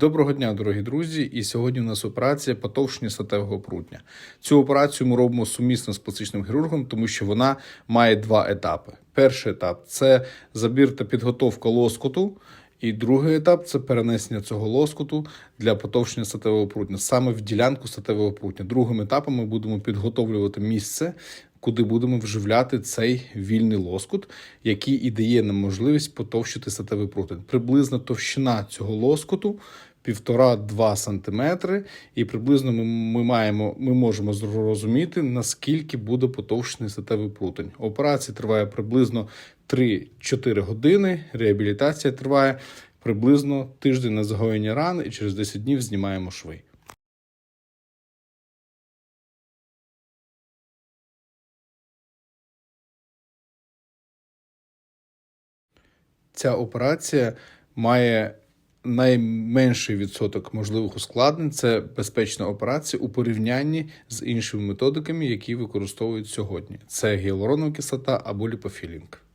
Доброго дня, дорогі друзі! І сьогодні у нас операція потовшення статевого прутня. Цю операцію ми робимо сумісно з пластичним хірургом, тому що вона має два етапи. Перший етап це забір та підготовка лоскоту. І другий етап це перенесення цього лоскоту для потовшення статевого прутня, саме в ділянку статевого прутня. Другим етапом ми будемо підготовлювати місце, куди будемо вживляти цей вільний лоскут, який і дає нам можливість потовщити статевий прутень. Приблизна товщина цього лоскоту Півтора-два сантиметри, і приблизно ми ми, маємо, ми можемо зрозуміти, наскільки буде потовщений статевий прутень. Операція триває приблизно 3-4 години, реабілітація триває приблизно тиждень на загоєння ран і через 10 днів знімаємо шви. Ця операція має найменший відсоток можливих ускладнень. Це безпечна операція у порівнянні з іншими методиками, які використовують сьогодні. Це гіалуронова кислота або ліпофілінг.